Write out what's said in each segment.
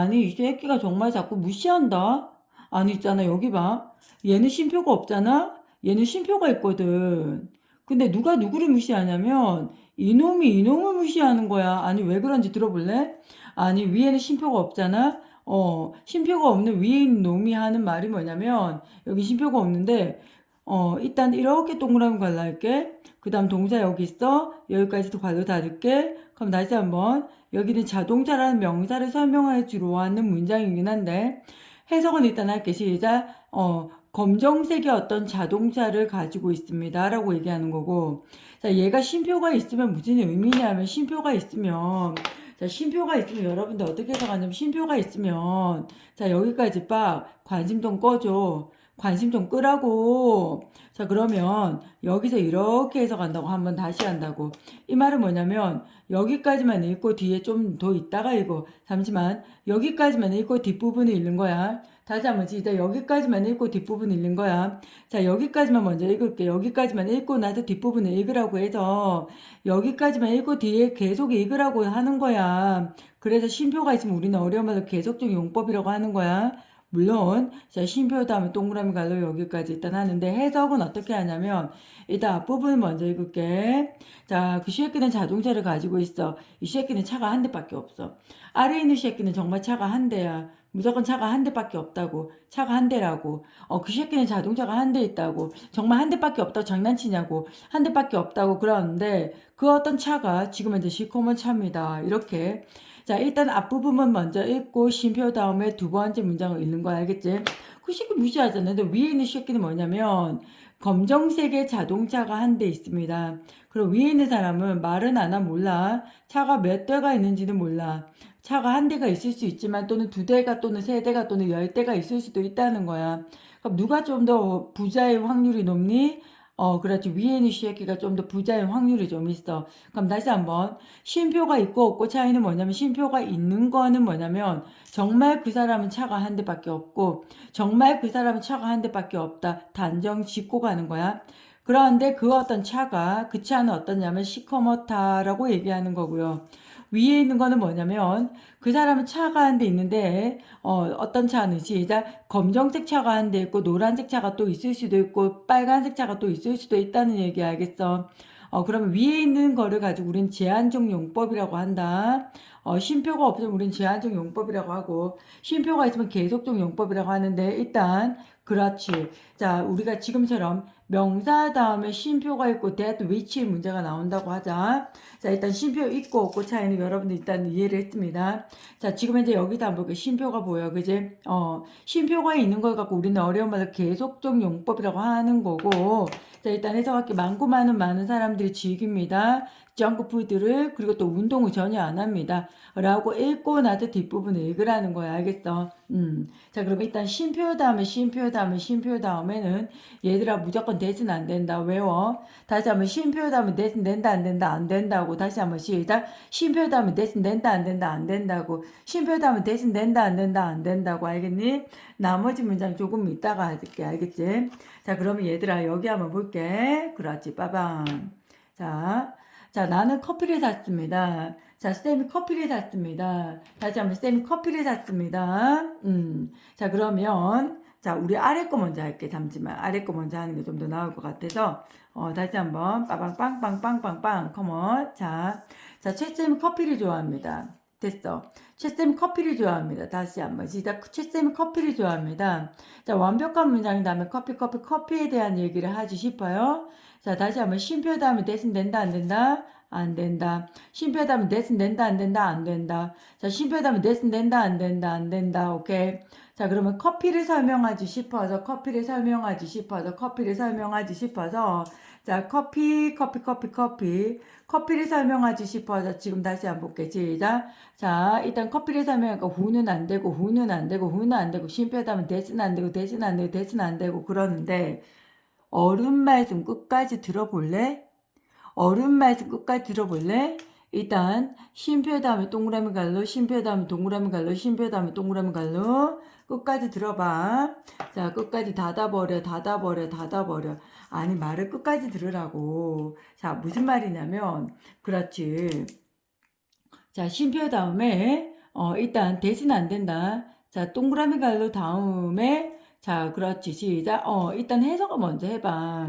아니, 이 새끼가 정말 자꾸 무시한다? 아니, 있잖아, 여기 봐. 얘는 쉼표가 없잖아? 얘는 쉼표가 있거든. 근데 누가 누구를 무시하냐면, 이놈이 이놈을 무시하는 거야. 아니, 왜 그런지 들어볼래? 아니, 위에는 쉼표가 없잖아? 어, 쉼표가 없는 위에 있는 놈이 하는 말이 뭐냐면, 여기 쉼표가 없는데, 어, 일단 이렇게 동그라미 갈라할게. 그 다음 동사 여기 있어. 여기까지도 괄호 닫을게. 그럼 다시 한번. 여기는 자동차라는 명사를 설명하여 주로 하는 문장이긴 한데, 해석은 일단 할게. 시작. 어, 검정색의 어떤 자동차를 가지고 있습니다. 라고 얘기하는 거고. 자, 얘가 쉼표가 있으면 무슨 의미냐면, 쉼표가 있으면, 자, 쉼표가 있으면 여러분들 어떻게 해석하냐면, 쉼표가 있으면, 자, 여기까지 빡, 관심 좀 꺼줘. 관심 좀 끄라고. 자, 그러면 여기서 이렇게 해석한다고 한번 다시 한다고. 이 말은 뭐냐면 여기까지만 읽고 뒤에 좀 더 있다가 읽고 잠시만 여기까지만 읽고 뒷부분을 읽는 거야. 다시 한번 진짜 여기까지만 읽고 뒷부분 읽는 거야. 자, 여기까지만 먼저 읽을게. 여기까지만 읽고 나서 뒷부분을 읽으라고 해서 여기까지만 읽고 뒤에 계속 읽으라고 하는 거야. 그래서 쉼표가 있으면 우리는 어려움을 계속적 용법이라고 하는 거야. 물론 자 쉼표 다음에 동그라미 갈로 여기까지 일단 하는데 해석은 어떻게 하냐면 일단 앞부분을 먼저 읽을게. 자그 쉐끼는 자동차를 가지고 있어. 이 쉐끼는 차가 한 대밖에 없어. 아래에 있는 쉐끼는 정말 차가 한 대야. 무조건 차가 한 대밖에 없다고. 차가 한 대라고. 어그 쉐끼는 자동차가 한 대 있다고. 정말 한 대밖에 없다고 장난치냐고. 한 대밖에 없다고 그러는데 그 어떤 차가 지금 현재 시커먼 차입니다. 이렇게 자, 일단 앞부분만 먼저 읽고 쉼표 다음에 두 번째 문장을 읽는 거 알겠지? 그 새끼 무시하잖아. 근데 위에 있는 새끼는 뭐냐면 검정색의 자동차가 한 대 있습니다. 그리고 위에 있는 사람은 말은 안 하면 몰라. 차가 몇 대가 있는지는 몰라. 차가 한 대가 있을 수 있지만 또는 두 대가 또는 세 대가 또는 열 대가 있을 수도 있다는 거야. 그럼 누가 좀 더 부자의 확률이 높니? 어, 그렇지. 위에 있는 쉐끼가 좀 더 부자인 확률이 좀 있어. 그럼 다시 한번. 쉼표가 있고 없고 차이는 뭐냐면, 쉼표가 있는 거는 뭐냐면, 정말 그 사람은 차가 한 대밖에 없고, 정말 그 사람은 차가 한 대밖에 없다. 단정 짓고 가는 거야. 그런데 그 어떤 차가, 그 차는 어떠냐면, 시커멓다라고 얘기하는 거고요. 위에 있는 거는 뭐냐면 그 사람은 차가 한 대 있는데 어, 어떤 차는 시작 검정색 차가 한 대 있고 노란색 차가 또 있을 수도 있고 빨간색 차가 또 있을 수도 있다는 얘기 알겠어. 어, 그러면 위에 있는 거를 가지고 우린 제한적 용법이라고 한다. 어, 쉼표가 없으면 우린 제한적 용법이라고 하고, 쉼표가 있으면 계속적 용법이라고 하는데, 일단, 그렇지. 자, 우리가 지금처럼 명사 다음에 쉼표가 있고 that which의 문제가 나온다고 하자. 자, 일단 쉼표 있고 없고 차이는 여러분들 일단 이해를 했습니다. 자, 지금 이제 여기다 한번. 쉼표가 보여. 그지? 어, 쉼표가 있는 걸 갖고 우리는 어려운 말을 계속적 용법이라고 하는 거고, 자, 일단 해석할게. 많고 많은 많은 사람들이 즐깁니다. 정크푸드를, 그리고 또 운동을 전혀 안 합니다. 라고 읽고 나서 뒷부분을 읽으라는 거야. 알겠어? 음. 자, 그럼 일단 쉼표 다음에 쉼표 다음에 쉼표 다음에는 얘들아 무조건 대신 안 된다. 외워. 다시 한번 쉼표 다음에 대신 된다 안 된다 안 된다고. 다시 한번 시작. 쉼표 다음에 대신 된다 안 된다 안 된다고. 쉼표 다음에 대신 된다 안 된다 안 된다고. 알겠니? 나머지 문장 조금 이따가 할게. 알겠지? 자, 그러면 얘들아 여기 한번 볼게. 그렇지. 빠방. 자. 자, 나는 커피를 샀습니다. 자, 쌤이 커피를 샀습니다. 다시 한번 쌤이 커피를 샀습니다. 음. 자, 그러면, 자, 우리 아래 거 먼저 할게. 잠시만. 아래 거 먼저 하는 게 좀 더 나을 것 같아서. 어, 다시 한번. 빠방, 빵, 빵, 빵, 빵, 빵. 컴온. 자, 자, 최쌤이 커피를 좋아합니다. 됐어. 최쌤 커피를 좋아합니다. 다시 한번 시작. 최쌤이 커피를 좋아합니다. 자, 완벽한 문장이 다음에 커피, 커피, 커피에 대한 얘기를 하지 싶어요. 자, 다시 한번 쉼표 다음에 대신 된다, 안 된다? 안 된다. 쉼표 다음에 대신 된다, 안 된다? 안 된다. 자, 쉼표 다음에 대신 된다, 안 된다? 안 된다. 오케이. 자, 그러면 커피를 설명하지 싶어서, 커피를 설명하지 싶어서, 커피를 설명하지 싶어서, 자, 커피, 커피, 커피, 커피. 커피를 설명하지 싶어서 지금 다시 한번 볼게. 시작. 자, 일단 커피를 설명하니까 후는 안 되고, 후는 안 되고, 후는 안 되고, 다음에 대신 안 되고, 대신 안 되고, 대신 안 되고, 그러는데, 어른 말씀 끝까지 들어볼래? 어른 말씀 끝까지 들어볼래? 일단 쉼표 다음에 동그라미 갈로 쉼표 다음에 동그라미 갈로 쉼표 다음에 동그라미 갈로 끝까지 들어봐. 자 끝까지 닫아버려 닫아버려 닫아버려. 아니 말을 끝까지 들으라고. 자 무슨 말이냐면 그렇지. 자 쉼표 다음에 어, 일단 대신 안 된다. 자, 동그라미 갈로 다음에 자, 그렇지. 시작. 어, 일단 해석을 먼저 해봐.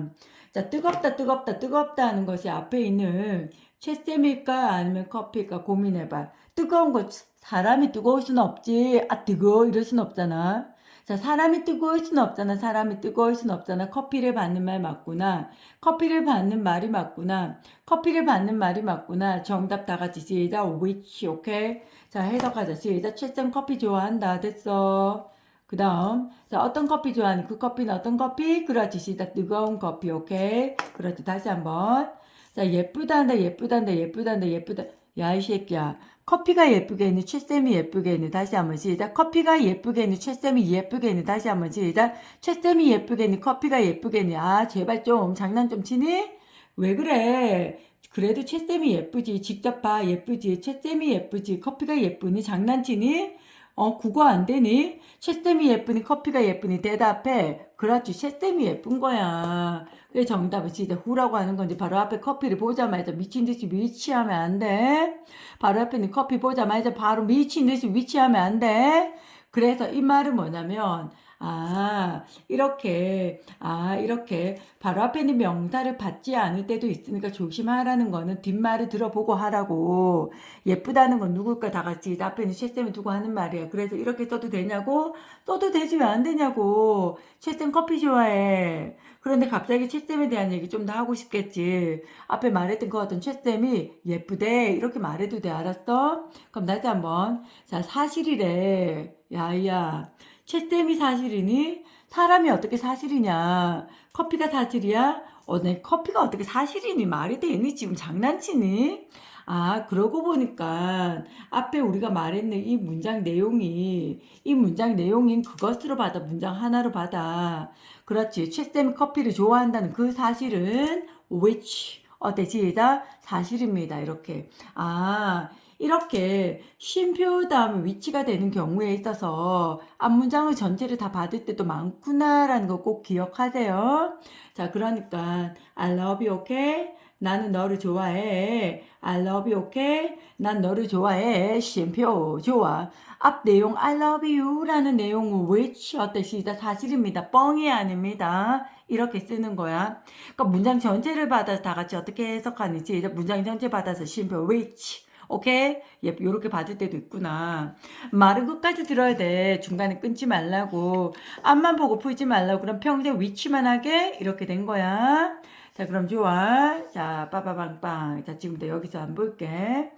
자, 뜨겁다, 뜨겁다, 뜨겁다 하는 것이 앞에 있는 채쌤일까 아니면 커피일까 고민해봐. 뜨거운 거, 사람이 뜨거울 수는 없지. 아, 뜨거워. 이럴 수는 없잖아. 자, 사람이 뜨거울 수는 없잖아. 사람이 뜨거울 수는 없잖아. 커피를 받는 말 맞구나. 커피를 받는 말이 맞구나. 커피를 받는 말이 맞구나. 정답 다 같이 시작. which, 오케이? 자, 해석하자. 시작. 채쌤 커피 좋아한다. 됐어. 그 다음, 자, 어떤 커피 좋아하니? 그 커피는 어떤 커피? 그렇지. 시작. 뜨거운 커피, 오케이? 그렇지. 다시 한 번. 자, 예쁘단다, 예쁘단다, 예쁘단다, 예쁘다. 야, 이 새끼야. 커피가 예쁘게 있는 최쌤이 예쁘게 있는 다시 한번 시작. 커피가 예쁘게 있는 최쌤이 예쁘게 있는 다시 한번 시작. 최쌤이 예쁘게 있는 커피가 예쁘게 있는 아 제발 좀 장난 좀 치니? 왜 그래? 그래도 최쌤이 예쁘지. 직접 봐 예쁘지. 최쌤이 예쁘지. 커피가 예쁘니? 장난치니? 어 국어 안 되니? 최쌤이 예쁘니? 커피가 예쁘니? 대답해. 그렇지. 최쌤이 예쁜 거야. 그래 정답은 진짜 후라고 하는 건지 바로 앞에 커피를 보자마자 미친 듯이 위치하면 안 돼. 바로 앞에 있는 커피 보자마자 바로 미친 듯이 위치하면 안 돼. 그래서 이 말은 뭐냐면 아 이렇게 아 이렇게 바로 앞에 있는 명사를 받지 않을 때도 있으니까 조심하라는 거는 뒷말을 들어보고 하라고 예쁘다는 건 누굴까 다 같이 앞에 있는 최쌤을 두고 하는 말이야 그래서 이렇게 써도 되냐고 써도 되지 왜 안 되냐고 최쌤 커피 좋아해 그런데 갑자기 최쌤에 대한 얘기 좀 더 하고 싶겠지. 앞에 말했던 그 어떤 최쌤이 예쁘대. 이렇게 말해도 돼. 알았어? 그럼 다시 한번. 자, 사실이래. 야야. 최쌤이 사실이니? 사람이 어떻게 사실이냐? 커피가 사실이야? 어, 내 커피가 어떻게 사실이니? 말이 되니? 지금 장난치니? 아, 그러고 보니까 앞에 우리가 말했는 이 문장 내용이 이 문장 내용인 그것으로 받아 문장 하나로 받아. 그렇지. 최쌤이 커피를 좋아한다는 그 사실은 which 어때 시작 사실입니다. 이렇게 아 이렇게 쉼표 다음에 위치가 되는 경우에 있어서 앞문장을 전체를 다 받을 때도 많구나라는 거 꼭 기억하세요. 자, 그러니까 I love you, okay? 나는 너를 좋아해. I love you, okay? 난 너를 좋아해. 쉼표 좋아. 앞 내용 I love you라는 내용은 which 어때 시작 사실입니다. 뻥이 아닙니다. 이렇게 쓰는 거야. 그러니까 문장 전체를 받아서 다 같이 어떻게 해석하는지 문장 전체 받아서 쉼표 which 오케이? 예, 요렇게 받을 때도 있구나. 말은 끝까지 들어야 돼. 중간에 끊지 말라고. 앞만 보고 풀지 말라고. 그럼 평생 위치만 하게 이렇게 된 거야. 자, 그럼 좋아. 자, 빠바방빵. 자, 지금부터 여기서 안 볼게.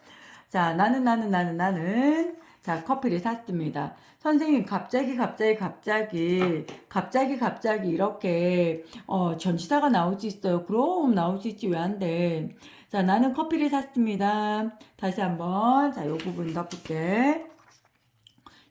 자, 나는, 나는, 나는, 나는. 자, 커피를 샀습니다. 선생님, 갑자기, 갑자기, 갑자기, 갑자기, 갑자기 이렇게, 어, 전치사가 나올 수 있어요. 그럼 나올 수 있지, 왜 안 돼? 자, 나는 커피를 샀습니다. 다시 한번, 자, 요 부분 덮을게.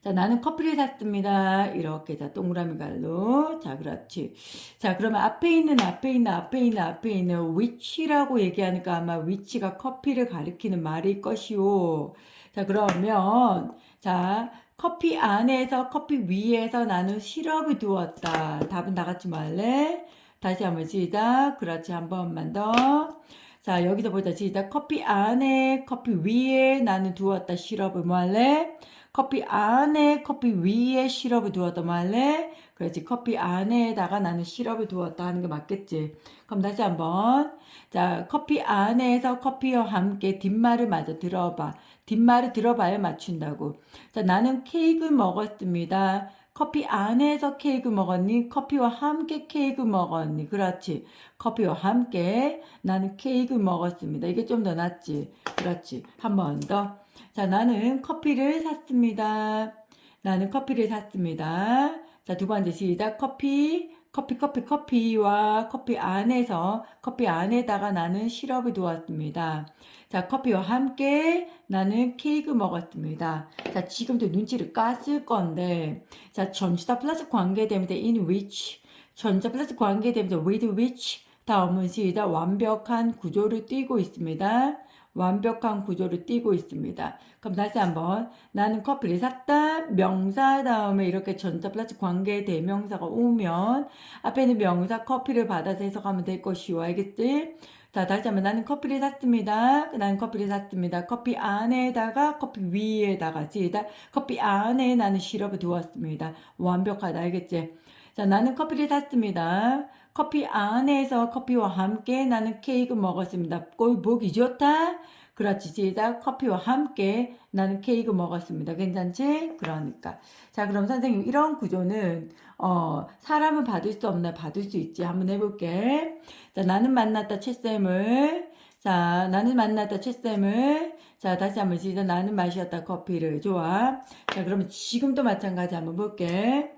자, 나는 커피를 샀습니다. 이렇게, 자, 동그라미 갈로. 자, 그렇지. 자, 그러면 앞에 있는, 앞에 있는, 앞에 있는, 앞에 있는 which라고 얘기하니까 아마 which가 커피를 가리키는 말일 것이오. 자, 그러면, 자, 커피 안에서, 커피 위에서 나는 시럽을 두었다. 답은 다 같이 말래? 다시 한번 시작. 그렇지. 한 번만 더. 자, 여기서 보자. 시작. 커피 안에, 커피 위에 나는 두었다. 시럽을 뭐 할래? 커피 안에 커피 위에 시럽을 두었다 말래? 그렇지. 커피 안에다가 나는 시럽을 두었다 하는 게 맞겠지. 그럼 다시 한번. 자, 커피 안에서 커피와 함께 뒷말을 마저 들어봐. 뒷말을 들어봐야 맞춘다고. 자, 나는 케이크 먹었습니다. 커피 안에서 케이크 먹었니? 커피와 함께 케이크 먹었니? 그렇지. 커피와 함께 나는 케이크 먹었습니다. 이게 좀 더 낫지. 그렇지. 한 번 더. 자, 나는 커피를 샀습니다. 나는 커피를 샀습니다. 자, 두 번째 시작. 커피, 커피, 커피, 커피와 커피 안에서, 커피 안에다가 나는 시럽을 두었습니다. 자, 커피와 함께 나는 케이크 먹었습니다. 자, 지금도 눈치를 깠을 건데, 자, 전치사 플러스 관계되면서 in which, 전자 플러스 관계되면서 with which, 다음은 시작. 완벽한 구조를 띄고 있습니다. 완벽한 구조를 띄고 있습니다. 그럼 다시 한번 나는 커피를 샀다. 명사 다음에 이렇게 전자 플러스 관계 대명사가 오면 앞에는 명사 커피를 받아서 해석하면 될 것이요. 알겠지? 자, 다시 한번 나는 커피를 샀습니다. 나는 커피를 샀습니다. 커피 안에다가 커피 위에다가 시작. 커피 안에 나는 시럽을 두었습니다. 완벽하다. 알겠지? 자, 나는 커피를 샀습니다. 커피 안에서 커피와 함께 나는 케이크 먹었습니다. 꼴 보기 좋다. 그렇지. 시작. 커피와 함께 나는 케이크 먹었습니다. 괜찮지? 그러니까. 자, 그럼 선생님, 이런 구조는, 어, 사람은 받을 수 없나? 받을 수 있지. 한번 해볼게. 자, 나는 만났다, 채쌤을. 자, 나는 만났다, 채쌤을. 자, 다시 한번 시작. 나는 마셨다, 커피를. 좋아. 자, 그러면 지금도 마찬가지 한번 볼게.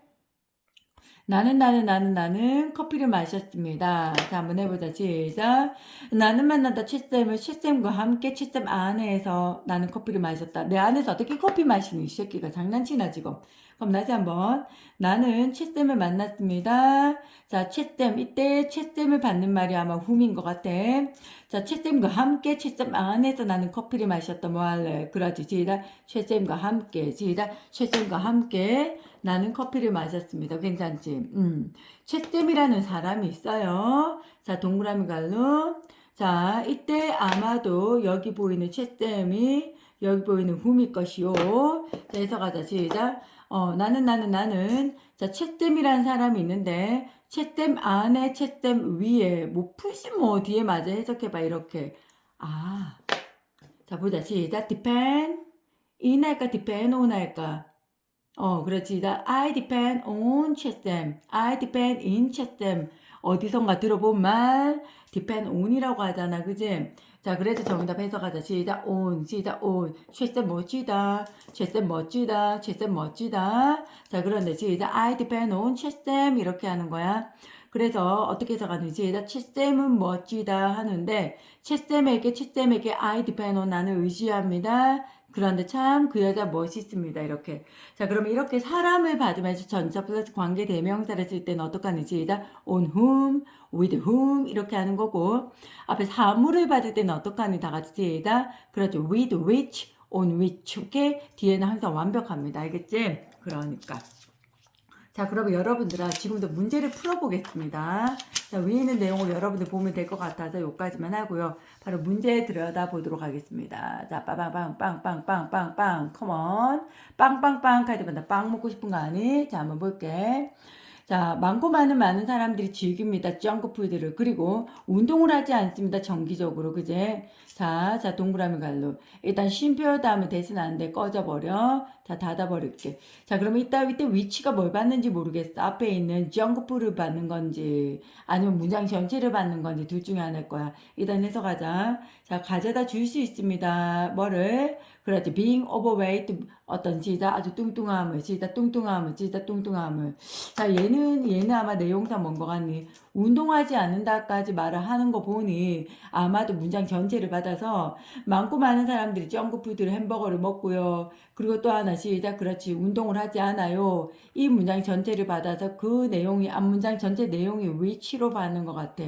나는 나는 나는 나는 커피를 마셨습니다. 자 한번 해보자 시작. 나는 만났다 채쌤을 채쌤과 함께 채쌤 안에서 나는 커피를 마셨다. 내 안에서 어떻게 커피 마시는 이 새끼가 장난치나 지금. 그럼 다시 한번 나는 채쌤을 만났습니다. 자 채쌤 이때 채쌤을 받는 말이 아마 훔인 것 같아. 자 채쌤과 함께 채쌤 안에서 나는 커피를 마셨다. 뭐 할래? 그러지 시작. 채쌤과 함께 시작. 채쌤과 함께 나는 커피를 마셨습니다. 괜찮지? 음. 채쌤이라는 사람이 있어요. 자, 동그라미 갈로. 자, 이때 아마도 여기 보이는 채쌤이 여기 보이는 훔일 것이요. 자, 해석하자. 시작. 어, 나는, 나는, 나는. 자, 채쌤이라는 사람이 있는데, 채쌤 안에, 채쌤 위에, 뭐, 푸시 뭐, 뒤에 맞아. 해석해봐. 이렇게. 아. 자, 보자. 시작. depend. in 할까, depend on 할까? 어, 그렇지. 나 I depend on 채쌤. I depend in 채쌤. 어디선가 들어본 말 depend on이라고 하잖아. 그지? 자, 그래서 정답 해석하자. 시작 on. 시작 on. 채쌤 멋지다. 채쌤 멋지다. 채쌤 멋지다. 자, 그런데 시작 I depend on 채쌤 이렇게 하는 거야. 그래서 어떻게 해석하는지 시작 채쌤은 멋지다 하는데 채쌤에게 채쌤에게 I depend on 나는 의지합니다. 그런데 참 그 여자 멋있습니다. 이렇게. 자, 그러면 이렇게 사람을 받으면서 전자 플러스 관계 대명사를 쓸 때는 어떻게 하는지 시작 on whom, with whom 이렇게 하는 거고 앞에 사물을 받을 때는 하는지 다 같이 시작 그렇죠. with which, on which 이렇게 뒤에는 항상 완벽합니다. 알겠지? 그러니까. 자, 그러면 여러분들아 지금부터 문제를 풀어보겠습니다. 자, 위에 있는 내용을 여러분들 보면 될 것 같아서 여기까지만 하고요. 바로 문제 들여다 보도록 하겠습니다. 자, 빠방빵빵빵빵빵빵 컴온 빵빵빵 카드마다 빵 먹고 싶은 거 아니? 자, 한번 볼게. 자, 많고 많은 많은 사람들이 즐깁니다. 정크푸드를. 그리고 운동을 하지 않습니다. 정기적으로. 그제? 자, 자, 동그라미 갈로. 일단 쉼표 다음에 대신 안 돼. 꺼져버려. 자, 닫아버릴게. 자, 그러면 이따 이때 위치가 뭘 받는지 모르겠어. 앞에 있는 정크푸를 받는 건지, 아니면 문장 전체를 받는 건지 둘 중에 하나일 거야. 일단 해석하자. 자, 가져다 줄 수 있습니다. 뭐를? 그렇지. being overweight 어떤 시다 아주 뚱뚱함을 시다 뚱뚱함을 시다 뚱뚱함을. 자 얘는 얘는 아마 내용상 뭔거 같니 운동하지 않는다까지 말을 하는 거 보니 아마도 문장 전체를 받아서 많고 많은 사람들이 정크푸드를 햄버거를 먹고요. 그리고 또 하나 시작. 그렇지. 운동을 하지 않아요. 이 문장 전체를 받아서 그 내용이 앞 문장 전체 내용이 위치로 받는 것 같아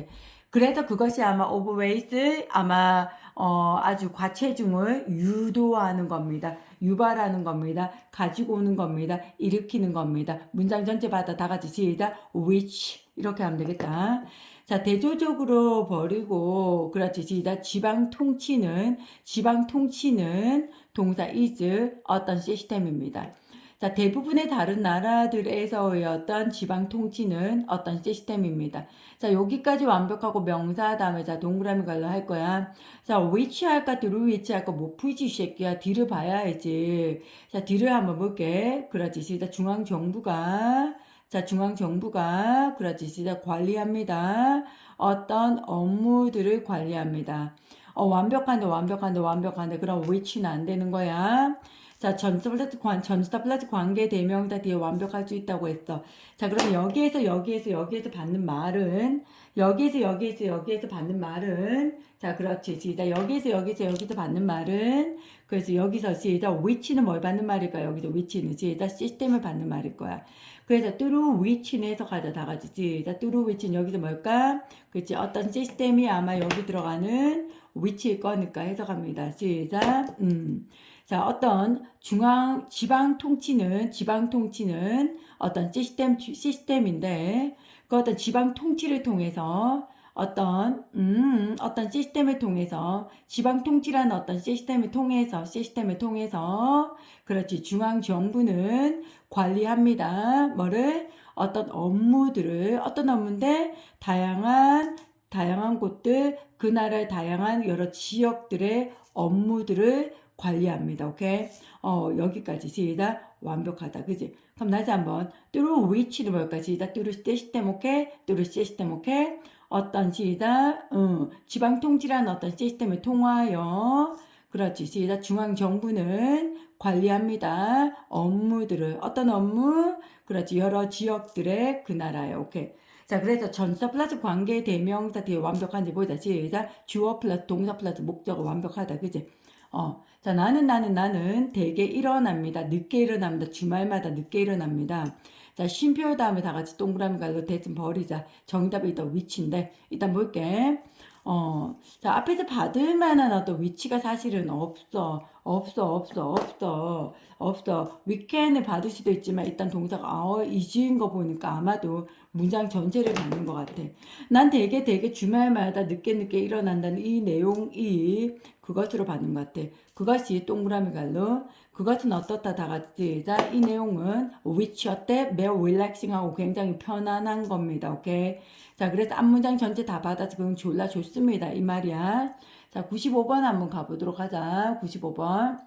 그래서 그것이 아마 overweight 아마 어, 아주 과체중을 유도하는 겁니다. 유발하는 겁니다. 가지고 오는 겁니다. 일으키는 겁니다. 문장 전체 받아 다 같이 시작. which 이렇게 하면 되겠다. 자, 대조적으로 버리고 그렇지. 시작. 지방 통치는 지방 통치는 동사 is 어떤 시스템입니다. 자, 대부분의 다른 나라들에서의 어떤 지방 통치는 어떤 시스템입니다. 자, 여기까지 완벽하고 명사 다음에 자, 동그라미 갈라 할 거야. 자, which 할까, through which 할까, 뭐 풀지, 새끼야. 뒤를 봐야지. 자, 뒤를 한번 볼게. 그렇지. 시작. 중앙정부가, 자, 중앙정부가, 그렇지. 시작. 관리합니다. 어떤 업무들을 관리합니다. 어, 완벽한데, 완벽한데, 완벽한데. 그럼 which는 안 되는 거야. 자, 전스타 플러스 관, 전스타 플러스 관계 대명사 뒤에 완벽할 수 있다고 했어. 자, 그러면 여기에서, 여기에서, 여기에서 받는 말은, 여기에서, 여기에서, 여기에서 받는 말은, 자, 그렇지. 시작. 여기에서, 여기에서, 여기서 받는 말은, 그래서 여기서 시작. 위치는 뭘 받는 말일까? 여기서 위치는 시작. 시스템을 받는 말일 거야. 그래서 뚜루 위치는 해석하자. 다 같이 시작. 뚜루 위치는 여기서 뭘까? 그렇지. 어떤 시스템이 아마 여기 들어가는 위치일 거니까 해석합니다. 시작. 음. 자, 어떤 중앙 지방 통치는 지방 통치는 어떤 시스템 시스템인데 그 어떤 지방 통치를 통해서 어떤 음, 어떤 시스템을 통해서 지방 통치라는 어떤 시스템을 통해서 시스템을 통해서 그렇지 중앙 정부는 관리합니다. 뭐를 어떤 업무들을 어떤 업무인데 다양한 다양한 곳들 그 나라의 다양한 여러 지역들의 업무들을 관리합니다. 오케이? 어, 여기까지 시작. 완벽하다. 그지? 그럼 다시 한번 through which는 뭘까? 시작. through system, 오케이? through system, 오케이? 어떤 시작. 응. 지방 통치라는 어떤 시스템을 통하여 그렇지. 시작. 중앙 정부는 관리합니다. 업무들을 어떤 업무? 그렇지. 여러 지역들의 그 나라에. 오케이. 자, 그래서 전사 플러스 관계 대명사 뒤에 완벽한지 보자. 시작. 주어 플러스 동사 플러스 목적어 완벽하다. 그지? 어. 자, 나는, 나는, 나는 되게 일어납니다. 늦게 일어납니다. 주말마다 늦게 일어납니다. 자, 쉼표 다음에 다 같이 동그라미 갈로 대충 버리자. 정답이 일단 위치인데, 일단 볼게. 어, 자, 앞에서 받을 만한 어떤 위치가 사실은 없어. 없어, 없어, 없어. 없어. 위켄을 받을 수도 있지만, 일단 동사가, 아, 이지인 거 보니까 아마도 문장 전체를 받는 것 같아. 난 되게 되게 주말마다 늦게 늦게 일어난다는 이 내용이 그것으로 받는 것 같아. 그것이 동그라미 갈로. 그것은 어떻다 다 같이 자, 이 내용은 which 어때? 매우 릴렉싱하고 굉장히 편안한 겁니다. 오케이. 자, 그래서 앞문장 전체 다 받아서 그건 졸라 좋습니다. 이 말이야. 자, 95번 한번 가보도록 하자. 95번.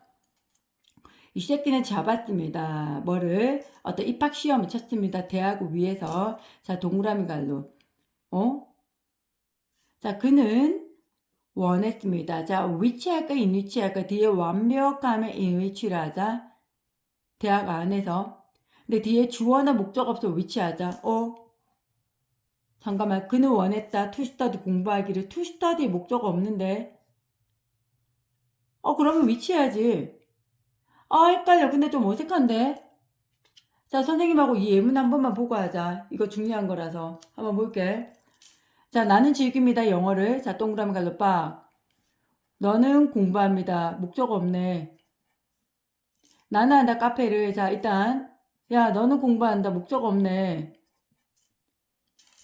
이 새끼는 잡았습니다. 뭐를? 어떤 입학 시험을 쳤습니다. 대학을 위해서. 자, 동그라미 갈로. 어? 자, 그는 원했습니다. 자, 위치 할까, 인 위치 할까? 뒤에 완벽하면 인 위치를 하자. 대학 안에서. 근데 뒤에 주어나 목적 없어 위치하자. 어? 잠깐만, 그는 원했다. 투스터디 공부하기를. 투스터디 목적 없는데. 어, 그러면 위치해야지. 아, 헷갈려. 근데 좀 어색한데? 자, 선생님하고 이 예문 한 번만 보고 하자. 이거 중요한 거라서. 한번 볼게. 자, 나는 즐깁니다. 영어를. 자, 동그라미 갈로 빡. 너는 공부합니다. 목적 없네. 나는 한다. 카페를. 자, 일단. 야, 너는 공부한다. 목적 없네.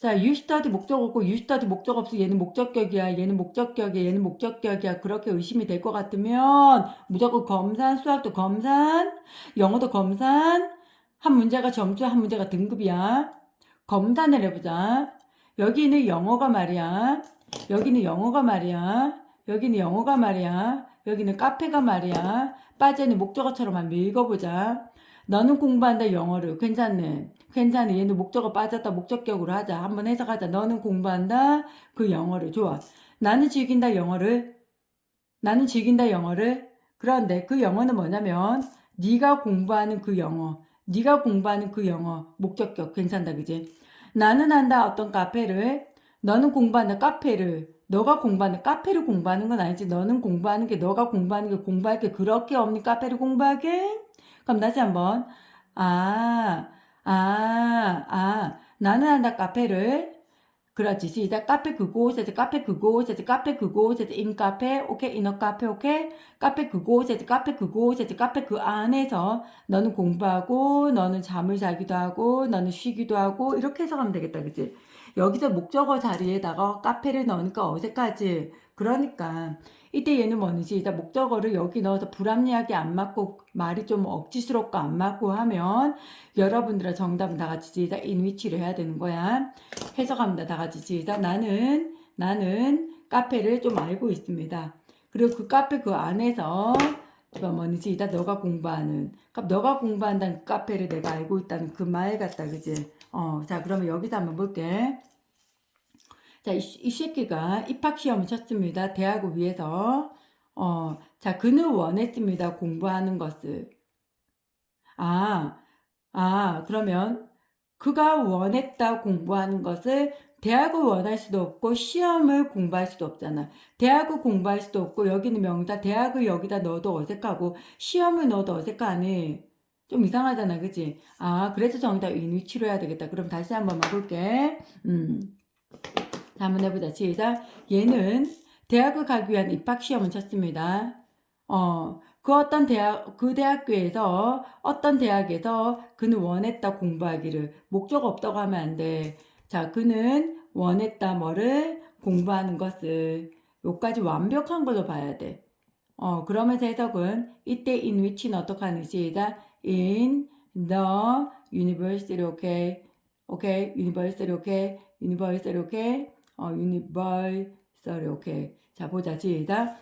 자, study 목적 없고 study 목적 없어. 얘는 목적격이야. 얘는 목적격이야. 얘는 목적격이야. 그렇게 의심이 될 것 같으면 무조건 검산, 수학도 검산, 영어도 검산. 한 문제가 점수, 한 문제가 등급이야. 검산을 해보자. 여기는 영어가 말이야. 여기는 영어가 말이야. 여기는 영어가 말이야. 여기는 카페가 말이야. 빠지는 목적어처럼 한번 읽어보자. 너는 공부한다 영어를. 괜찮네. 괜찮네. 얘는 목적어 빠졌다. 목적격으로 하자. 한번 해석하자. 너는 공부한다. 그 영어를. 좋아. 나는 즐긴다 영어를. 나는 즐긴다 영어를. 그런데 그 영어는 뭐냐면 네가 공부하는 그 영어. 네가 공부하는 그 영어. 목적격. 괜찮다. 그지? 나는 한다 어떤 카페를. 너는 공부한다 카페를. 너가 공부하는 카페를 공부하는 건 아니지. 너는 공부하는 게 너가 공부하는 게 공부할 게 그렇게 없니 카페를 공부하게? 그럼 다시 한번 아, 아, 아 나는 한다 카페를 그렇지. 시작 카페 그곳에서 카페 그곳에서 카페 그곳에서 인 카페 오케이? 인어 카페 오케이? 카페 그곳에서 카페 그곳에서 카페 그 안에서 너는 공부하고 너는 잠을 자기도 하고 너는 쉬기도 하고 이렇게 해석하면 되겠다. 그치? 여기서 목적어 자리에다가 카페를 넣으니까 어색하지 그러니까 이때 얘는 뭐지? 이제 목적어를 여기 넣어서 불합리하게 안 맞고 말이 좀 억지스럽고 안 맞고 하면 여러분들의 정답은 다 같이 시작 인위치를 해야 되는 거야. 해석합니다. 다 같이 시작. 나는 나는 카페를 좀 알고 있습니다. 그리고 그 카페 그 안에서 저 뭐지? 이다 너가 공부하는 그러니까 너가 공부한다는 그 카페를 내가 알고 있다는 그 말 같다. 그지? 어, 자 그러면 여기서 한번 볼게. 자, 이, 이 새끼가 입학 시험을 쳤습니다. 대학을 위해서. 어, 자, 그는 원했습니다. 공부하는 것을. 아, 아, 그러면 그가 원했다 공부하는 것을 대학을 원할 수도 없고 시험을 공부할 수도 없잖아. 대학을 공부할 수도 없고 여기는 명사 대학을 여기다 넣어도 어색하고 시험을 넣어도 어색하니 좀 이상하잖아. 그치? 아, 그래서 정답 인위치로 해야 되겠다. 그럼 다시 한번 봐볼게. 음. 자, 한번 해보자. 시작. 얘는 대학을 가기 위한 입학 시험을 쳤습니다. 어, 그 어떤 대학, 그 대학교에서, 어떤 대학에서 그는 원했다 공부하기를. 목적 없다고 하면 안 돼. 자, 그는 원했다 뭐를 공부하는 것을 요까지 완벽한 걸로 봐야 돼. 어, 그러면서 해석은 이때 in which는 어떻게 하는 시다 in the university 오케이 오케이 university 오케이 university 오케이 어 university 오케이 자 보자. 시다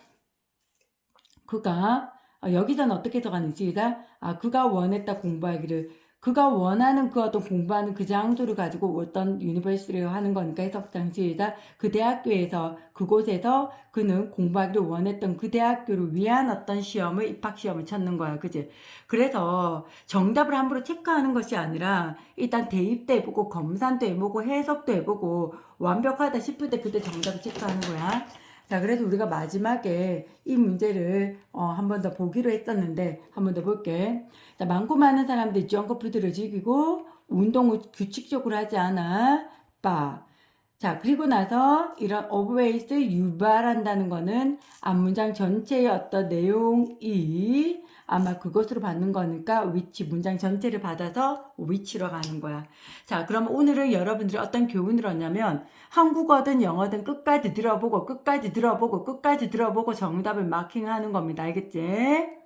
그가 어, 여기서는 어떻게 해석하는 시다 아 그가 원했다 공부하기를 그가 원하는 그 어떤 공부하는 그 장소를 가지고 어떤 유니버시티를 하는 거니까 해석장 시다 그 대학교에서 그곳에서 그는 공부하기를 원했던 그 대학교를 위한 어떤 시험을 입학 시험을 찾는 거야. 그지? 그래서 정답을 함부로 체크하는 것이 아니라 일단 대입도 해보고 검산도 해보고 해석도 해보고 완벽하다 싶을 때 그때 정답을 체크하는 거야 자 그래서 우리가 마지막에 이 문제를 어, 한 번 더 보기로 했었는데 한 번 더 볼게. 자 많고 많은 사람들이 정커푸드를 즐기고 운동을 규칙적으로 하지 않아. 빠. 자, 그리고 나서 이런 always 유발한다는 거는 앞문장 전체의 어떤 내용이 아마 그것으로 받는 거니까 which 문장 전체를 받아서 which로 가는 거야. 자, 그럼 오늘은 여러분들이 어떤 교훈을 얻냐면 한국어든 영어든 끝까지 들어보고 끝까지 들어보고 끝까지 들어보고 정답을 마킹하는 겁니다. 알겠지?